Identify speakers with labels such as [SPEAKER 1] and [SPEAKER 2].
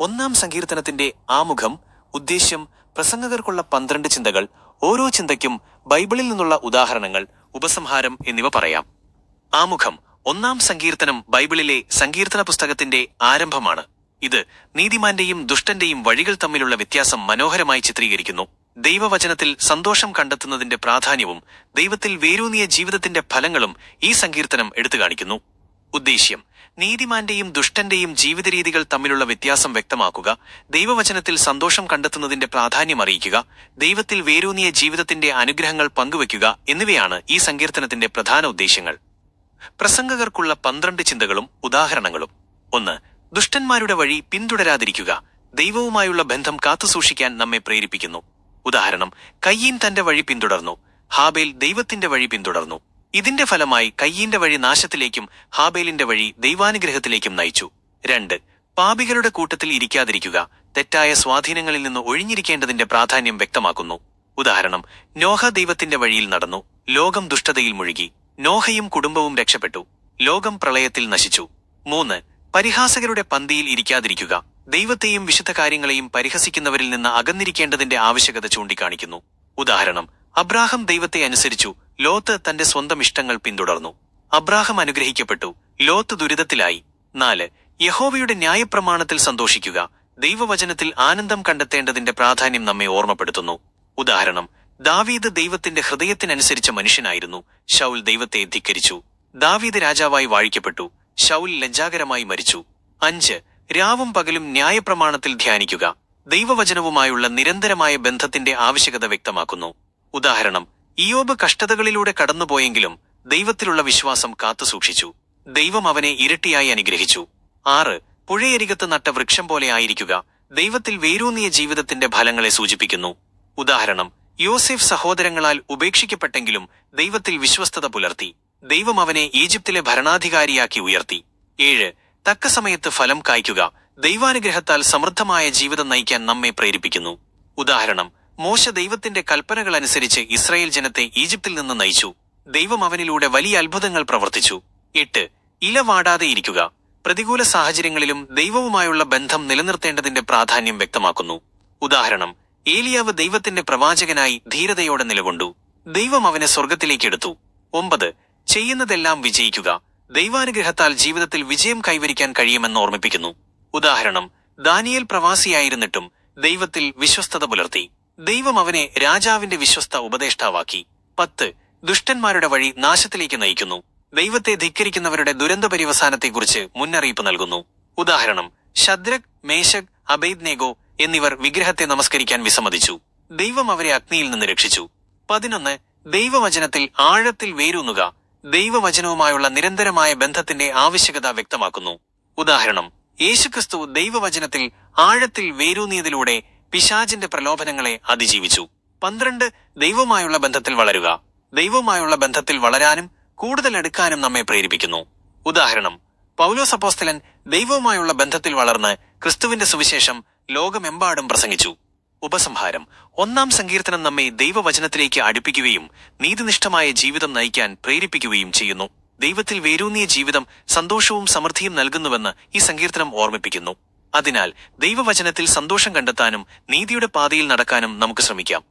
[SPEAKER 1] ഒന്നാം സങ്കീർത്തനത്തിന്റെ ആമുഖം ഉദ്ദേശ്യം പ്രസംഗകർക്കുള്ള പന്ത്രണ്ട് ചിന്തകൾ ഓരോ ചിന്തയ്ക്കും ബൈബിളിൽ നിന്നുള്ള ഉദാഹരണങ്ങൾ ഉപസംഹാരം എന്നിവ പറയാം. ആമുഖം ഒന്നാം സങ്കീർത്തനം ബൈബിളിലെ സങ്കീർത്തന പുസ്തകത്തിന്റെ ആരംഭമാണ്. ഇത് നീതിമാന്റെയും ദുഷ്ടന്റെയും വഴികൾ തമ്മിലുള്ള വ്യത്യാസം മനോഹരമായി ചിത്രീകരിക്കുന്നു. ദൈവവചനത്തിൽ സന്തോഷം കണ്ടെത്തുന്നതിന്റെ പ്രാധാന്യവും ദൈവത്തിൽ വേരൂന്നിയ ജീവിതത്തിന്റെ ഫലങ്ങളും ഈ സങ്കീർത്തനം എടുത്തു കാണിക്കുന്നു. ഉദ്ദേശ്യം. നീതിമാന്റെയും ദുഷ്ടന്റെയും ജീവിതരീതികൾ തമ്മിലുള്ള വ്യത്യാസം വ്യക്തമാക്കുക ദൈവവചനത്തിൽ സന്തോഷം കണ്ടെത്തുന്നതിന്റെ പ്രാധാന്യം അറിയിക്കുക ദൈവത്തിൽ വേരൂന്നിയ ജീവിതത്തിന്റെ അനുഗ്രഹങ്ങൾ പങ്കുവയ്ക്കുക എന്നിവയാണ് ഈ സങ്കീർത്തനത്തിന്റെ പ്രധാന ഉദ്ദേശ്യങ്ങൾ. പ്രസംഗകർക്കുള്ള പന്ത്രണ്ട് ചിന്തകളും ഉദാഹരണങ്ങളും. ഒന്ന് ദുഷ്ടന്മാരുടെ വഴി പിന്തുടരാതിരിക്കുക. ദൈവവുമായുള്ള ബന്ധം കാത്തുസൂക്ഷിക്കാൻ നമ്മെ പ്രേരിപ്പിക്കുന്നു. ഉദാഹരണം കയ്യീൻ തന്റെ വഴി പിന്തുടർന്നു. ഹാബേൽ ദൈവത്തിന്റെ വഴി പിന്തുടർന്നു. ഇതിന്റെ ഫലമായി കയ്യീന്റെ വഴി നാശത്തിലേക്കും ഹാബേലിന്റെ വഴി ദൈവാനുഗ്രഹത്തിലേക്കും നയിച്ചു. രണ്ട് പാപികളുടെ കൂട്ടത്തിൽ ഇരിക്കാതിരിക്കുക തെറ്റായ സ്വാധീനങ്ങളിൽ നിന്ന് ഒഴിഞ്ഞിരിക്കേണ്ടതിന്റെ പ്രാധാന്യം വ്യക്തമാക്കുന്നു. ഉദാഹരണം നോഹ ദൈവത്തിന്റെ വഴിയിൽ നടന്നു ലോകം ദുഷ്ടതയിൽ മുഴുകി നോഹയും കുടുംബവും രക്ഷപ്പെട്ടു ലോകം പ്രളയത്തിൽ നശിച്ചു. മൂന്ന് പരിഹാസകരുടെ പന്തിയിൽ ഇരിക്കാതിരിക്കുക ദൈവത്തെയും വിശുദ്ധ കാര്യങ്ങളെയും പരിഹസിക്കുന്നവരിൽ നിന്ന് അകന്നിരിക്കേണ്ടതിന്റെ ആവശ്യകത ചൂണ്ടിക്കാണിക്കുന്നു. ഉദാഹരണം അബ്രാഹം ദൈവത്തെ അനുസരിച്ചു ലോത്ത് തന്റെ സ്വന്തം ഇഷ്ടങ്ങൾ പിന്തുടർന്നു. അബ്രാഹം അനുഗ്രഹിക്കപ്പെട്ടു. ലോത്ത് ദുരിതത്തിലായി. നാല് യഹോവയുടെ ന്യായപ്രമാണത്തിൽ സന്തോഷിക്കുക. ദൈവവചനത്തിൽ ആനന്ദം കണ്ടെത്തേണ്ടതിന്റെ പ്രാധാന്യം നമ്മെ ഓർമ്മപ്പെടുത്തുന്നു. ഉദാഹരണം ദാവീദ് ദൈവത്തിന്റെ ഹൃദയത്തിനനുസരിച്ച മനുഷ്യനായിരുന്നു. ഷൗൽ ദൈവത്തെ ധിക്കരിച്ചു. ദാവീദ് രാജാവായി വാഴിക്കപ്പെട്ടു. ഷൗൽ ലജ്ജാകരമായി മരിച്ചു. അഞ്ച് രാവും പകലും ന്യായപ്രമാണത്തിൽ ധ്യാനിക്കുക. ദൈവവചനവുമായുള്ള നിരന്തരമായ ബന്ധത്തിന്റെ ആവശ്യകത വ്യക്തമാക്കുന്നു. ഉദാഹരണം ഇയോബ് കഷ്ടതകളിലൂടെ കടന്നുപോയെങ്കിലും ദൈവത്തിലുള്ള വിശ്വാസം കാത്തുസൂക്ഷിച്ചു ദൈവം അവനെ ഇരട്ടിയായി അനുഗ്രഹിച്ചു. ആറ് പുഴയരികത്ത് നട്ട വൃക്ഷം പോലെ ആയിരിക്കുക. ദൈവത്തിൽ വേരൂന്നിയ ജീവിതത്തിന്റെ ഫലങ്ങളെ സൂചിപ്പിക്കുന്നു. ഉദാഹരണം യോസെഫ് സഹോദരങ്ങളാൽ ഉപേക്ഷിക്കപ്പെട്ടെങ്കിലും ദൈവത്തിൽ വിശ്വസ്തത പുലർത്തി. ദൈവം അവനെ ഈജിപ്തിലെ ഭരണാധികാരിയാക്കി ഉയർത്തി. ഏഴ് തക്ക സമയത്ത് ഫലം കായ്ക്കുക. ദൈവാനുഗ്രഹത്താൽ സമൃദ്ധമായ ജീവിതം നയിക്കാൻ നമ്മെ പ്രേരിപ്പിക്കുന്നു. ഉദാഹരണം മോശ ദൈവത്തിന്റെ കൽപ്പനകൾ അനുസരിച്ച് ഇസ്രായേൽ ജനത്തെ ഈജിപ്തിൽ നിന്ന് നയിച്ചു. ദൈവം അവനിലൂടെ വലിയ അത്ഭുതങ്ങൾ പ്രവർത്തിച്ചു. എട്ട്. ഇല വാടാതെ ഇരിക്കുക. പ്രതികൂല സാഹചര്യങ്ങളിലും ദൈവവുമായുള്ള ബന്ധം നിലനിർത്തേണ്ടതിന്റെ പ്രാധാന്യം വ്യക്തമാക്കുന്നു. ഉദാഹരണം ഏലിയാവ് ദൈവത്തിന്റെ പ്രവാചകനായി ധീരതയോടെ നിലകൊണ്ടു. ദൈവം അവനെ സ്വർഗത്തിലേക്ക് എടുത്തു. ഒമ്പത്. ചെയ്യുന്നതെല്ലാം വിജയിക്കുക. ദൈവാനുഗ്രഹത്താൽ ജീവിതത്തിൽ വിജയം കൈവരിക്കാൻ കഴിയുമെന്ന് ഓർമ്മിപ്പിക്കുന്നു. ഉദാഹരണം ദാനിയേൽ പ്രവാസിയായിരുന്നിട്ടും ദൈവത്തിൽ വിശ്വസ്തത പുലർത്തി. ദൈവം അവനെ രാജാവിന്റെ വിശ്വസ്ത ഉപദേഷ്ടാവാക്കി. പത്ത് ദുഷ്ടന്മാരുടെ വഴി നാശത്തിലേക്ക് നയിക്കുന്നു. ദൈവത്തെ ധിക്കരിക്കുന്നവരുടെ ദുരന്ത പര്യവസാനത്തെക്കുറിച്ച് മുന്നറിയിപ്പ് നൽകുന്നു. ഉദാഹരണം ശദ്രക് മേശക് അബൈദ്നേഗോ എന്നിവർ വിഗ്രഹത്തെ നമസ്കരിക്കാൻ വിസമ്മതിച്ചു. ദൈവം അവരെ അഗ്നിയിൽ നിന്ന് രക്ഷിച്ചു. പതിനൊന്ന് ദൈവവചനത്തിൽ ആഴത്തിൽ വേരൂന്നുക. ദൈവവചനവുമായുള്ള നിരന്തരമായ ബന്ധത്തിന്റെ ആവശ്യകത വ്യക്തമാക്കുന്നു. ഉദാഹരണം യേശുക്രിസ്തു ദൈവവചനത്തിൽ ആഴത്തിൽ വേരൂന്നിയതിലൂടെ പിശാചിന്റെ പ്രലോഭനങ്ങളെ അതിജീവിച്ചു. പന്ത്രണ്ട് ദൈവമായുള്ള ബന്ധത്തിൽ വളരുക. ദൈവമായുള്ള ബന്ധത്തിൽ വളരാനും കൂടുതൽ എടുക്കാനും നമ്മെ പ്രേരിപ്പിക്കുന്നു. ഉദാഹരണം പൗലോസ് അപ്പോസ്തലൻ ദൈവവുമായുള്ള ബന്ധത്തിൽ വളർന്ന് ക്രിസ്തുവിന്റെ സുവിശേഷം ലോകമെമ്പാടും പ്രസംഗിച്ചു. ഉപസംഹാരം ഒന്നാം സങ്കീർത്തനം നമ്മെ ദൈവവചനത്തിലേക്ക് അടുപ്പിക്കുകയും നീതിനിഷ്ഠമായ ജീവിതം നയിക്കാൻ പ്രേരിപ്പിക്കുകയും ചെയ്യുന്നു. ദൈവത്തിൽ വേരൂന്നിയ ജീവിതം സന്തോഷവും സമൃദ്ധിയും നൽകുന്നുവെന്ന് ഈ സങ്കീർത്തനം ഓർമ്മിപ്പിക്കുന്നു. അതിനാൽ ദൈവവചനത്തിൽ സന്തോഷം കണ്ടെത്താനും നീതിയുടെ പാതയിൽ നടക്കാനും നമുക്ക് ശ്രമിക്കാം.